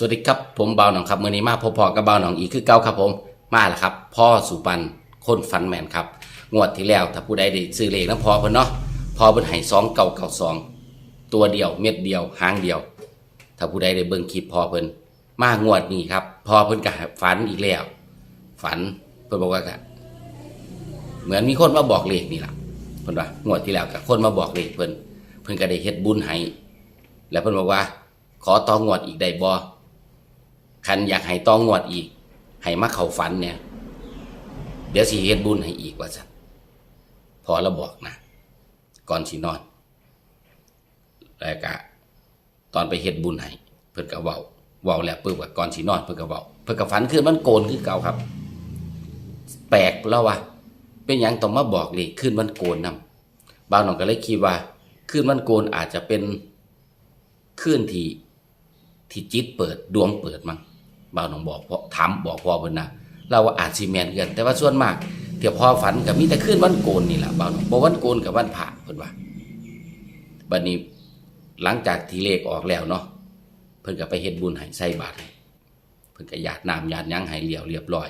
สวัสดีครับผมเบาหนองครับมื่อนี้มาพบพอกับเบาหนองอีกคือเก่าครับผมมาแล้วครับ พ่อสุปันคนฟันแมนครับงวดที่แล้วถ้าผู้ใดได้ซื้อเลขน้ำพอเพิ่นเนาะพอเพิ่นให้สองเก่าเก่าสองตัวเดียวเม็ดเดียวหางเดียว ถ้าผู้ใดได้เบิ่งคลิปพอเพิ่นมางวดนี้ครับพอเพิ่นก็ฝันอีกแล้ว ฝันเพิ่นบอกว่าเหมือนมีคนมาบอกเลขนี่ล่ะเพิ่นว่างวดที่แล้วก็คนมาบอกเลขเพิ่นเพิ่นก็ได้เฮ็ดบุญให้แล้วเพิ่นบอกว่า ขอต่องวดอีกได้บ่ คันอยากให้ต่องงวดอีก ให้มาเข้าฝันเนี่ย เดี๋ยวสิเฮ็ดบุญให้อีกว่าซั่นพอเราบอกนะ ก่อนสินอน แล้วก็ตอนไปเฮ็ดบุญให้เพิ่นก็เว้าเว้าแล้วปึ๊บว่าก่อนสินอนเพิ่นก็เว้าเพิ่นก็ฝันคืนมันโกนคือเก่าครับ แปลกแล้วว่าเป็นหยังต้องมาบอกเลยคืนมันโกนนํบางหนองก็เลยคิดว่าคืนมันโกนอาจจะเป็นคืนที่ที่จิตเปิดดวงเปิดมั้ง บางหนองบอกพราะถามบอกพ่อเพิ่นนะเราว่าอาจสิแม่นกันแต่ว่าส่วนมากเดี๋ยวพอฝันก็มีแต่คืนวันโกนนี่แหละบางหนองบ่วันโกนกับวันพระเพิ่นว่าบัดนี้หลังจากที่เลขออกแล้วเนาะเพิ่นก็ไปเฮ็ดบุญให้ใส่บาตรเพิ่นก็หยาดน้ำหยาดยังให้เรียวเรียบร้อย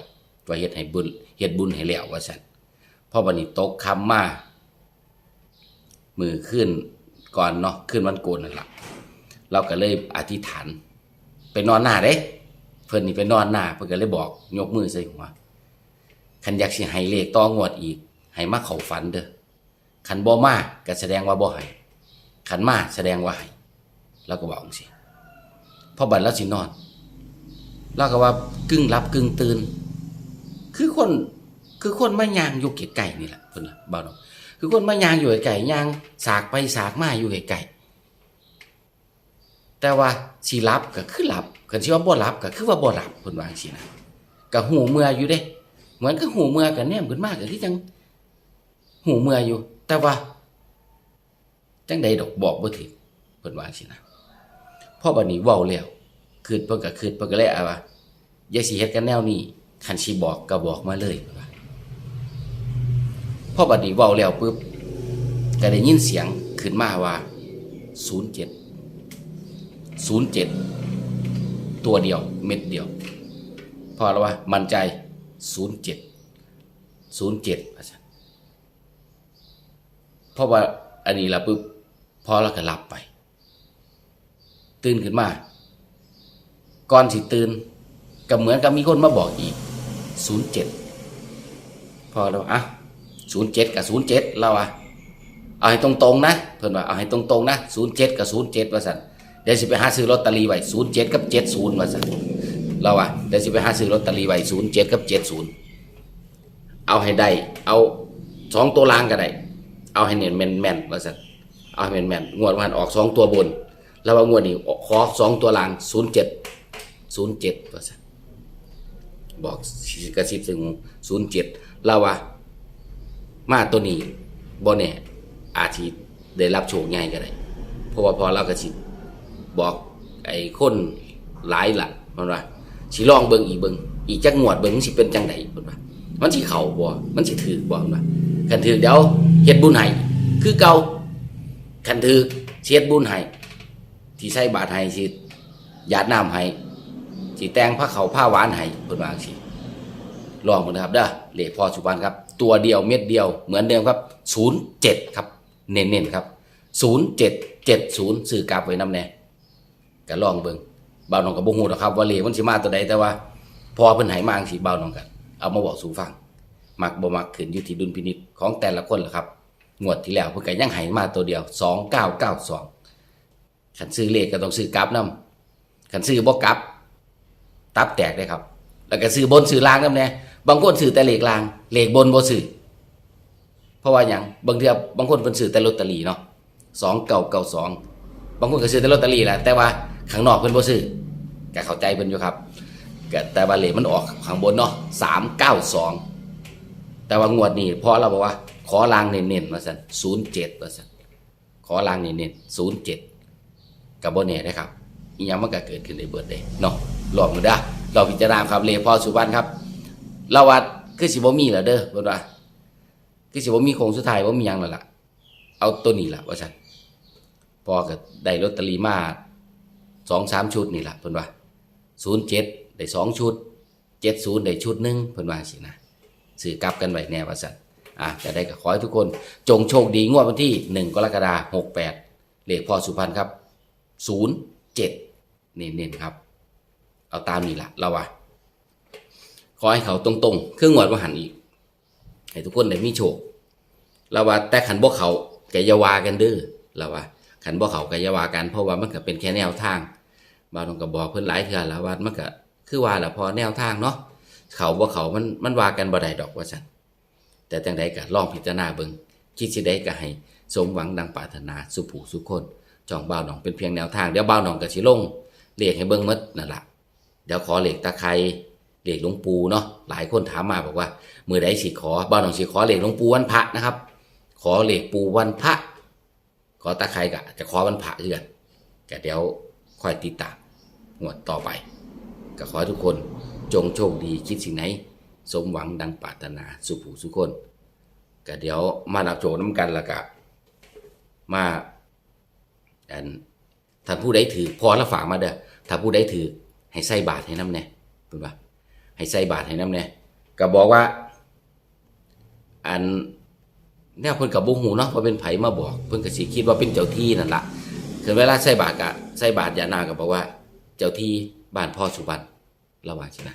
ว่าเฮ็ดให้บุญเฮ็ดบุญให้แล้วว่าซั่นพอบัดนี้ตกค่ำมามือขึ้นก่อนเนาะขึ้นวันโกนนั่นแหละเราก็เลยอธิษฐาน ไปนอนหน้าเด้ เพิ่นนี่ไปนอนหน้าเพิ่นก็เลยบอกยกมือใส่หัวคันอยากสิให้เลขต่องวดอีกให้มาเข้าฝันเด้อคันบ่มาก็แสดงว่าบ่ให้คันมาแสดงว่าให้เราก็บอกจังซี่พอบัดแล้วสินอนเราก็ว่ากึ่งหลับกึ่งตื่น คือคนคือคนมายางอยู่ไกลๆนี่แหละเพิ่นล่ะบ่าวน้องคือคนมายางอยู่ไกลๆยางสากไปสากมาอยู่ไกลๆแต่ว่าสิหลับก็คือหลับ คันสิว่าบ่หลับก็คือว่าบ่หลับเพิ่นว่างซี่นะก็หูเมื่ออยู่เด้ เหมือนกับหูเมื่อกันแนมขึ้นมาก็คือจังหูเมื่ออยู่ แต่ว่าจังใดดอกบอกบ่ถึงเพิ่นว่างซี่นะพ่อบัดนี้เว้าแล้วคืดเพิ่นก็คืดเพิ่นก็เลยเอาว่าอย่าสิเฮ็ดกันแนวนี้คันสิบอกก็บอกมาเลยเพิ่นว่าพอบัดนี้เว้าแล้วปุ๊บก็ได้ยินเสียงขึ้นมาว่า 07ศูนย์เจ็ด ตัวเดียวเม็ดเดียว พอแล้วว่ามั่นใจศูนย์เจ็ดศูนย์เจ็ดเพราะว่าอันนี้ละปุ๊บพอแล้วก็หลับไป ตื่นขึ้นมา ก่อนสิตื่นก็เหมือนกับมีคนมาบอกอีกศูนย์เจ็ดพอแล้วอะศูนย์เจ็ดกับศูนย์เจ็ดเราอะเอาให้ตรงๆนะเพื่อนว่าเอาให้ตรงๆนะศูนย์เจ็ดกับศูนย์เจ็ดว่าสัน ดี๋ยวสิไปหาซื้อลอตเตอรี่ไว้ศูนย์เจ็ดกับเจ็ดศูนย์ว่าสั่นเราอะเดี๋ยวสิไปหาซื้อลอตเตอรี่ไว้ศูนย์เจ็ดกับเจ็ดศูนย์เอาให้ได้ เอาสองตัวล่างก็ได้ เอาให้เน้นแมนแมนๆว่าสั่นเอาให้แมนแมนงวดวันออกสองตัวบน แล้วว่างวดนี้ขอสองตัวล่างศูนย์เจ็ดศูนย์เจ็ดว่าสั่นบอกกระซิบถึงศูนย์เจ็ดเราว่ามาตัวนี้บ่เนี่ยอาจจะได้รับโชคใหญ่ก็ได้ เพราะว่าพอเรากระซิบ บอกไอ้คนหลายละมันว่าสิลองเบิ่งอีกเบิ่งอีกจักงวดเบิ่งสิเป็นจังไดเพิ่นว่ามันสิเข้าบ่มันสิถือบ่เพิ่นว่าคันถือเดี๋ยวเฮ็ดบุญให้คือเก่าคันถือเฮ็ดบุญให้ที่ใส่บาตรให้สิหยาดน้ำให้สิแต่งผ้าขาวผ้าหวานให้เพิ่นว่าจังซี่ลองเบิ่งนะครับเด้อเลขพ่อสุวรรณครับ ตัวเดียวเม็ดเดียวเหมือนเดิมครับ07ครับ เน้นๆครับ 0770ซื้อกลับไว้นำแน่ ก็ลองเบิ่งบ่าวน้องก็บ่ฮู้ดอกครับ ว่าเลขมันสิมาตัวใดแต่ว่า พอเพิ่นให้มาจังซี่บ่าวน้องก็เอามาบอกสู่ฟังมักบ่มักขึ้นอยู่ที่ดุลพินิจของแต่ละคนล่ะครับ งวดที่แล้วเพิ่นก็ยังให้มาตัวเดียว 2992คันซื้อเลขก็ต้องซื้อกลับนํคันซื้อบ่กลับ ตับแตกได้ครับ แล้วก็ซื้อบนซื้อล่างนำแน่บางคนซื้อแต่เลขล่างเลขบนบ่ซื้อเพราะว่าหยังบางเทื่อบางคนเพิ่นซื้อแต่ลอตเตอรี่เนาะ2992บางคนก็ซื้อแต่ลอตเตอรี่แหละแต่ว่า ข้างนอกเพิ่นบ่ซื้อก็เข้าใจเพิ่นอยู่ครับก็แต่ว่าเลขมันออกข้างบนเนาะ392แต่ว่างวดนี้พอเราบอกว่า ขอลางเน้นๆว่าซั่น07ว่าซั่นขอลางเน้นๆ07ก็บ่แน่นะครับอีหยังมันก็เกิดขึ้นในเบิดเด้เนาะรอบมื้อด้อรอบพิจารณาครับเลพ่อสุวรรณครับเราว่าคือสิบ่มีแล้วเด้อเพิ่นว่าคือสิบ่มีโครงสุดท้ายบ่มีหยังแล้วล่ะ เอาตัวนี้ล่ะว่าซั่นพอก็ได้ลอตเตอรี่มา สองสามชุดนี่แหละเพิ่นว่าศูนย์เจ็ดได้สองชุดเจ็ดศูนย์ได้ชุดหนึ่งเพิ่นว่าสินะสื่อกลับกันไว้แน่ว่าสันอะจะได้ก็ขอให้ทุกคน จงโชคดีงวดวันที่หนึ่งกรกฎาคมหกแปดเลขพ่อสุพรรณครับศูนย์เจ็ดเน้นๆครับ เอาตามนี้ละเราว่าขอให้เขาตรงๆ เครื่องงวดว่าหันอีก ให้ทุกคนได้มีโชคเราว่าแต่ขันบ่เขาแกยาวากันเด้อเราว่าขันบ่เขาแกยาวากันเพราะว่ามันก็เป็นแค่แนวทาง บางคนก็บบอกเพิ่นหลายเทื่อแล้วว่ามันก็คือว่าละพอแนวทางเนาะเขาบ่เขามันมันว่ากันบ่ได้ดอกว่าซั่นแต่จังใดก็ลองพิจารณาเบิ่งคิดสิได้ก็ให้สมหวังดังปรารถนาสุผู้สุคนจองบ่าวหนองเป็นเพียงแนวทางเดี๋ยวบ่าวหนองก็สิลงเลขให้เบิ่งมดนั่นล่ะเดี๋ยวขอเลขตะไคร้เลขหลวงปู่เนาะหลายคนถามมาบอกว่ามือใดสิขอบ้านหนองสิขอเหล็กหลวงปู่วันพระนะครับ ขอเหล็กปูวันพระขอตาใครกะจะขอวันพระเดือนกะเดี๋ยวค่อยติดตาม งวดต่อไป ก็ขอให้ทุกคนจงโชคดีคิดสิ่งไหน สมหวังดังปรารถนาสุผูสุคนก็เดี๋ยวมารับโจน้ำกันละกะมาอันถ้าผู้ใดถือพอละฝากมาเด้อถ้าผู้ใดถือให้ใส่บาทให้น้ำแน่เป็นปะให้ใส่บาทให้น้ำแน่ก็บอกว่า อันแนวเพิ่นกับบุ้งหูเนาะว่าเป็นไผมาบอก เพิ่นก็สิคิดว่าเป็นเจ้าที่นั่นละคือเวลาใส่บาตรกะใส่บาตรยานาก็บอกว่า เจ้าที่บ้านพ่อสุวรรณระหว่างช่ไหม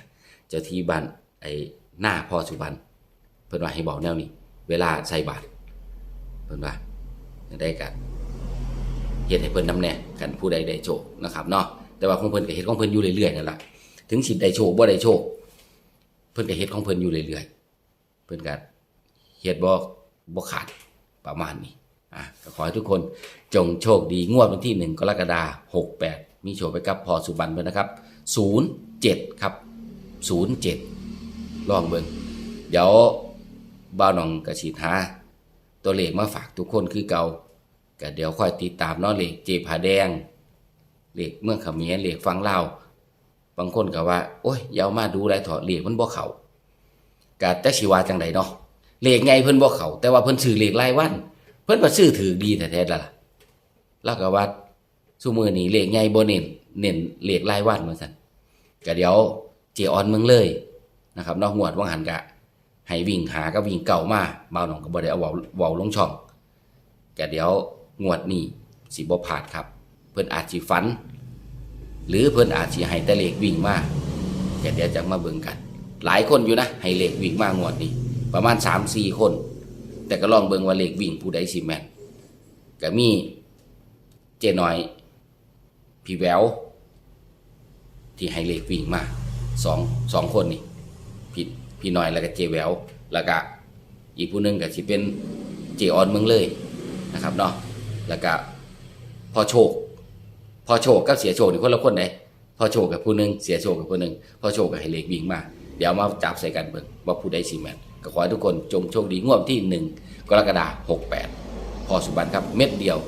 เจ้าที่บ้านไอ้หน้าพ่อสุวรรณเพิ่นว่าให้บอกแนวนี้ เวลาใส่บาตรเพิ่นว่าจังได้กันเฮ็ดให้เพิ่นนำแน่กันผู้ใดได้โชคนะครับเนาะแต่ว่าของเพิ่นก็เฮ็ดของเพิ่นอยู่เรื่อยๆนั่นแหละถึงสิได้โชคบ่ได้โชคเพิ่นก็เฮ็ดของเพิ่นอยู่เรื่อยๆเพิ่นก็เฮ็ดบ่บ่ขาดประมาณนี้อะก็ขอให้ทุกคนจงโชคดีงวดวันที่1กรกฎาคม68 มีโชคไปกับพอสุบันเพิ่นนะครับ 07 ครับ 07 ลองเบิ่งเดี๋ยวบ่าวหนองกระสิหาตัวเลขมาฝากทุกคนคือเก่าก็เดี๋ยวค่อยติดตามเนาะเลขเจผาแดง เลขเมืองขมรเลขฟังเล่าบางคนก็ว่า โอ้ยยาวมาดูไรเถอะเลขมันบ่เขากะแต่สิว่าจังไดเนาะเลขไงเพิ่นบ่เขาแต่ว่าเพิ่นซื้อเลขรายวัน เพิ่นว่าซื้อถือดีแท้ๆล่ะแล้วก็ว่า ซุมื้อนี้เลขไงบ่เน้นเน้นเหลขรายวันเหมือนกันก็เดี๋ยวเจออนเมืองเลยนะครับนอกงวดว่างหันกะให้วิ่งหาก็วิ่งเก่ามาเบาหนองก็บ่ได้เอาเว้าวาลงช่องก็เดี๋ยวงวดนี้สิบ่พลาดครับ เพิ่นอาจสิฝัน หรือเพิ่นอาจสิให้แต่เลขวิ่งมาแต่เดี๋ยวจะมาเบิ่งกัน หลายคนอยู่นะให้เลขวิ่งมางวดนี้ ประมาณ 3-4 คน แต่ก็ลองเบิ่งว่าเลขวิ่งผู้ใดสิแม่นก็มีเจน้อย พี่แววที่ให้เลขวิ่งมาสองสองคนนี่พี่พี่น้อยแล้วก็เจแววแล้วก็อีกผู้หนึงก็สิเป็นเจออนเมืองเลยนะครับเนาะแล้วก็พอโชคพอโชคกับเสียโชคนี่คนละคนไหนพอโชคกับผู้หนึงเสียโชคกับผู้หนึงพอโชคกับให้เลขวิ่งมาเดี๋ยวมาจับใส่กันเบิ่งว่าผู้ใดสิแมนก็ขอให้ทุกคนจงโชคดีงวดที่1กรกฎาคม68 พอสุบันครับเม็ดเดียว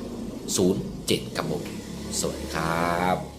07 ครับผม สวัสดีครับ